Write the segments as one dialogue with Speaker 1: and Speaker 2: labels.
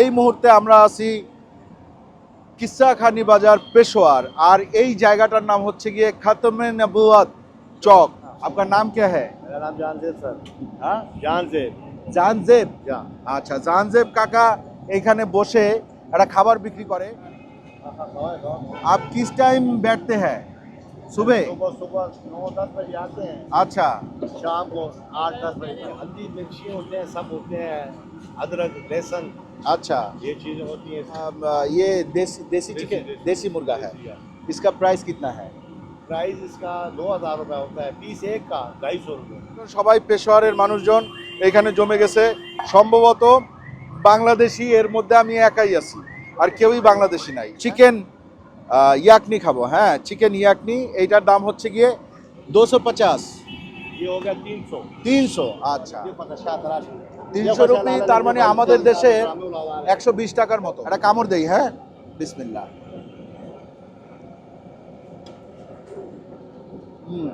Speaker 1: এই মুহূর্তে আমরা আছি কিসাখানি বাজার পেশোয়ার আর এই জায়গাটার নাম হচ্ছে গিয়ে খাতমে নবুয়াত চক আপনার নাম क्या है
Speaker 2: मेरा नाम जानजेब सर
Speaker 1: হ্যাঁ
Speaker 2: जानजेब
Speaker 1: জানজেব
Speaker 2: क्या
Speaker 1: আচ্ছা জানজেব কাকা এখানে বসে একটা খাবার বিক্রি করে आप किस टाइम बैठते हैं सुबह
Speaker 2: सुबह सुबह नौ दस बजे आते हैं
Speaker 1: अच्छा
Speaker 2: शाम को आठ दस बजे तक। हल्दी मिर्ची होते हैं सब होते हैं अदरक लहसुन
Speaker 1: अच्छा
Speaker 2: ये चीज़ें होती हैं
Speaker 1: अम, ये देसी देसी चिकन
Speaker 2: देसी-
Speaker 1: देसी मुर्गा है
Speaker 2: देसी, हाँ।
Speaker 1: इसका प्राइस कितना है
Speaker 2: प्राइस इसका दो हज़ार रुपये होता है पीस एक का ढाई सौ रुपये
Speaker 1: সবাই পেশোয়ারের মানুষজন এখানে জমে গেছে সম্ভবত বাংলাদেশি এর মধ্যে আমি একাই আছি আর কেউই বাংলাদেশি নাই চিকেন ইয়াকনি খাবো হ্যাঁ চিকেন ইয়াকনি এইটার দাম হচ্ছে গিয়ে দুশো পঞ্চাশ
Speaker 2: ये हो गया तीन सौ
Speaker 1: তিনশো আচ্ছা
Speaker 2: ये पचास तराश
Speaker 1: তিনশো রুপি তার মানে আমাদের দেশে একশো বিশ টাকার মতো। একটা কামড় দেই হ্যাঁ? বিসমিল্লা হুম।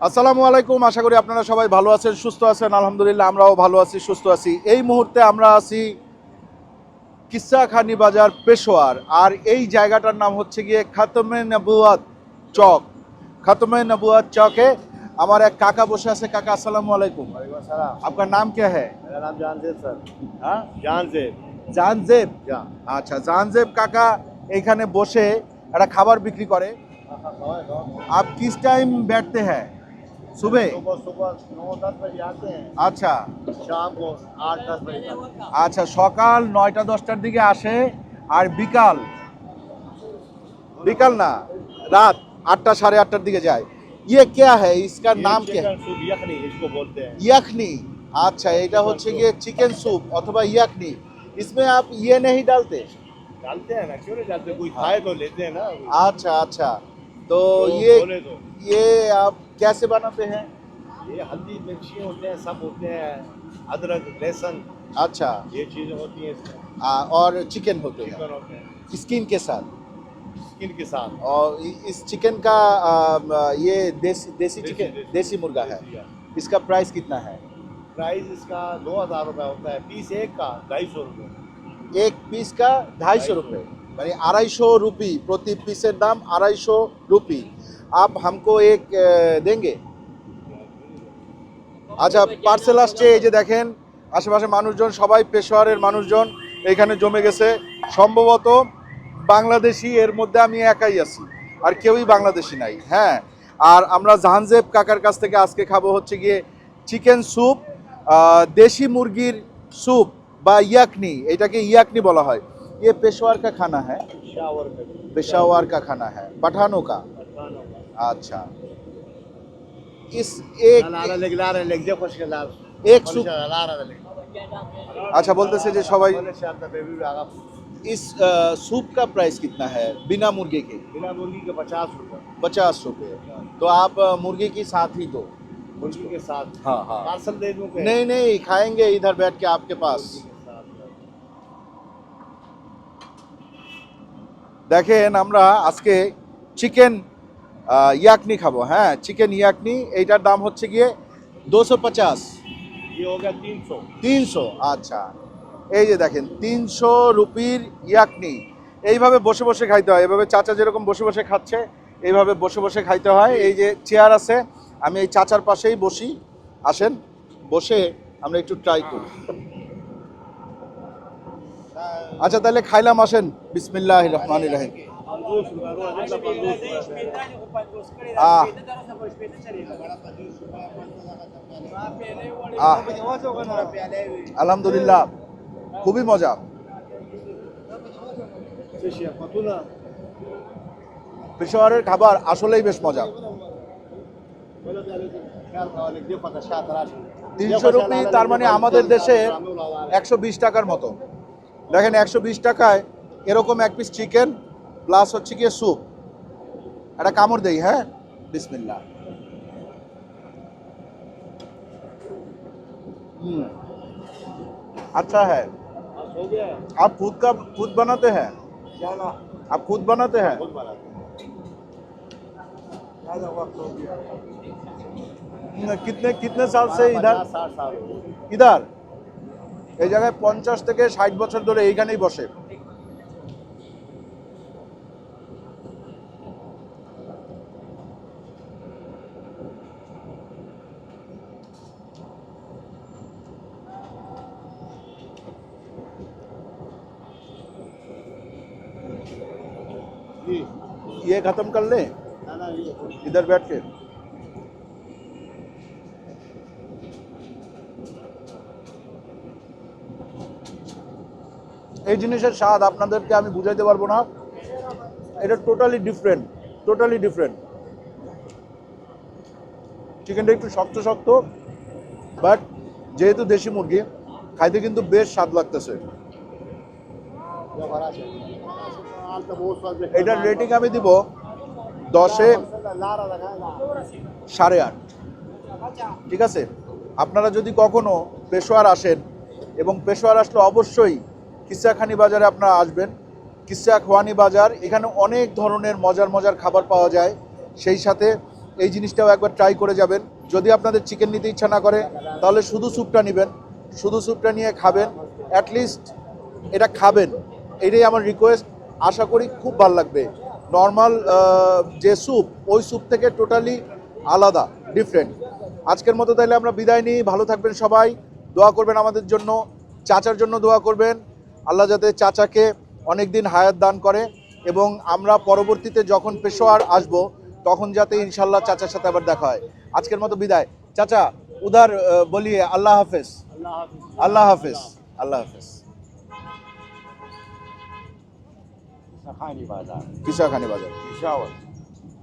Speaker 1: আসসালামু আলাইকুম আশা করি আপনারা সবাই ভালো আছেন সুস্থ আছেন। আলহামদুলিল্লাহ আমরাও ভালো আছি সুস্থ আছি। এই মুহূর্তে আমরা আছি কিস্সাখানি বাজার পেশোয়ার। আর এই জায়গাটার নাম হচ্ছে গিয়ে খাতমে নবুয়াদ চক। খাতমে নবুয়াদ চকে আমার এক কাকা বসে আছে। কাকা আসসালামু আলাইকুম। আপনার নাম
Speaker 2: কে হ্যাঁ জাহানজেব স্যার।
Speaker 1: হ্যাঁ?
Speaker 2: জাহানজেব।
Speaker 1: আচ্ছা জাহানজেব কাকা এখানে বসে একটা খাবার বিক্রি করে। হ্যাঁ, হ্যাঁ, আপ কিস টাইম ব্যাটতে হ্যাঁ सुबह
Speaker 2: सुबह सुबह नौ दस बजे आते हैं
Speaker 1: আচ্ছা
Speaker 2: शाम को आठ दस बजे तक।
Speaker 1: আচ্ছা সকাল নয়টা দশটার দিকে আসে আর বিকাল বিকাল না রাত আটটা সাড়ে আটটার দিকে যায় ইয়ে क्या है इसका
Speaker 2: ये
Speaker 1: नाम क्या है
Speaker 2: चिकन सूप यखनी इसको बोलते हैं
Speaker 1: ইয়াকনি আচ্ছা এটা হচ্ছে গিয়ে চিকেন স্যুপ অথবা ইয়াকনি इसमें आप ये नहीं डालते
Speaker 2: डालते हैं ना क्यों नहीं डालते कोई खाए तो लेते हैं ना
Speaker 1: अच्छा अच्छा तो
Speaker 2: तो
Speaker 1: ये
Speaker 2: तो।
Speaker 1: ये आप कैसे बनाते हैं?
Speaker 2: ये हल्दी मिर्ची होते हैं सब होते हैं अदरक लहसुन।
Speaker 1: अच्छा।
Speaker 2: ये चीज़ें होती हैं इसमें।
Speaker 1: आ, और चिकन होते हैं।
Speaker 2: चिकन होते हैं।
Speaker 1: स्किन के साथ?
Speaker 2: स्किन के साथ।
Speaker 1: और इस चिकन का अम, ये देसी देसी चिकन
Speaker 2: देसी-
Speaker 1: देसी मुर्गा है।
Speaker 2: हाँ।
Speaker 1: इसका प्राइस कितना है?
Speaker 2: प्राइस इसका दो हज़ार रुपये होता है। पीस एक का ढाई सौ रुपये
Speaker 1: एक पीस का ढाई सौ रुपये মানে আড়াইশো রুপি প্রতি পিসের দাম আড়াইশো রুপি आप हमको एक अ, देंगे আচ্ছা পার্সেল আসছে এই যে দেখেন আশেপাশে মানুষজন সবাই পেশোয়ারের মানুষজন এখানে জমে গেছে সম্ভবত বাংলাদেশি এর মধ্যে আমি একাই আছি আর কেউই বাংলাদেশি নাই হ্যাঁ আর আমরা জাহানজেব কাকার কাছ থেকে আজকে খাবো হচ্ছে গিয়ে চিকেন স্যুপ দেশি মুরগির স্যুপ বা ইয়াকনি এটাকে ইয়াকনি বলা হয় ये पेशवार का खाना है
Speaker 2: शावर में
Speaker 1: पेशावर का खाना है पठानों का
Speaker 2: पठानों का।
Speaker 1: अच्छा इस एक
Speaker 2: ला ला लेग ला रहे लेग दे खुश के लाल
Speaker 1: एक सूप
Speaker 2: ला रहा लेग
Speaker 1: अच्छा बोलते যে সবাই
Speaker 2: बोले शाम तक बेबी आगा
Speaker 1: इस अ, सूप का प्राइस कितना है बिना मुर्गे के
Speaker 2: बिना मुर्गी के पचास रुपये
Speaker 1: पचास रुपये तो आप अ, मुर्गे की साथ ही दो
Speaker 2: मुर्गी के साथ
Speaker 1: हाँ हाँ
Speaker 2: पार्सल दे दूँ क्या?
Speaker 1: नहीं नहीं खाएंगे इधर बैठ के आपके पास দেখেন আমরা আজকে চিকেন ইয়াকনি খাব। হ্যাঁ চিকেন ইয়াকনি, এইটার দাম হচ্ছে গিয়ে দুশো
Speaker 2: পচাশ
Speaker 1: তিনশো। আচ্ছা। এই যে দেখেন, তিনশো রুপির ইয়াকনি। এইভাবে বসে বসে খাইতে হয়। এভাবে চাচা যেরকম বসে বসে খাচ্ছে, এইভাবে বসে বসে খাইতে হয়। এই যে চেয়ার আছে, আমি এই চাচার পাশেই বসি। আসেন, বসে আমরা একটু ট্রাই করি। আচ্ছা তাহলে খাইলাম, আসেন। বিসমিল্লাহ রহমান রাহিম। আলহামদুলিল্লাহ, খুবই মজা। পেশোয়ারের খাবার আসলেই বেশ মজা। তিনশো রুপি, তার মানে আমাদের দেশে একশো বিশ টাকার মতো। দেখেন একশো বিশ টাকায় এরকম এক পিস চিকেন প্লাস হচ্ছে গিয়ে স্যুপ একটা কামড় দেই হ্যাঁ বিসমিল্লা हम्म अच्छा है आप खुद का खुद बनाते हैं आप खुद बनाते हैं हम्म, कितने कितने साल से इधर ইদার এই জায়গায় পঞ্চাশ থেকে ষাট বছর ধরে এইখানেই বসে ये खत्म कर ले इधर बैठ के এই জিনিসের স্বাদ আপনাদেরকে আমি বুঝাইতে পারব না। এটা টোটালি ডিফারেন্ট টোটালি ডিফারেন্ট চিকেনটা একটু শক্ত শক্ত বাট যেহেতু দেশি মুরগি, খাইতে কিন্তু বেশ স্বাদ লাগতেছে। এটার রেটিং আমি দিব দশে সাড়ে আট। ঠিক আছে? আপনারা যদি কখনো পেশোয়ার আসেন এবং পেশোয়ার আসলে অবশ্যই কিসাখানি বাজারে আপনারা আসবেন। কিসা খোয়ানি বাজার, এখানে অনেক ধরনের মজার মজার খাবার পাওয়া যায়। সেই সাথে এই জিনিসটাও একবার ট্রাই করে যাবেন। যদি আপনাদের চিকেন নিতে ইচ্ছা না করে, তাহলে শুধু স্যুপটা নেবেন। শুধু স্যুপটা নিয়ে খাবেন। অ্যাটলিস্ট এটা খাবেন। এটাই আমার রিকোয়েস্ট আশা করি খুব ভালো লাগবে। নর্মাল যে স্যুপ, ওই স্যুপ থেকে টোটালি আলাদা ডিফারেন্ট আজকের মতো তাহলে আমরা বিদায় নিই। ভালো থাকবেন সবাই। দোয়া করবেন আমাদের জন্য। চাচার জন্য দোয়া করবেন। আল্লাহ যাতে চাচাকে অনেক দিন হায়াত দান করে এবং আমরা পরবর্তীতে যখন পেশোয়ার আসব তখন যাতে ইনশাল্লাহ চাচার সাথে আবার দেখা হয়। আজকের মতো বিদায়। চাচা উদার বলিয়ে আল্লাহ হাফেজ। আল্লাহ হাফেজ। আল্লাহ হাফেজ।
Speaker 2: খানি বাজার।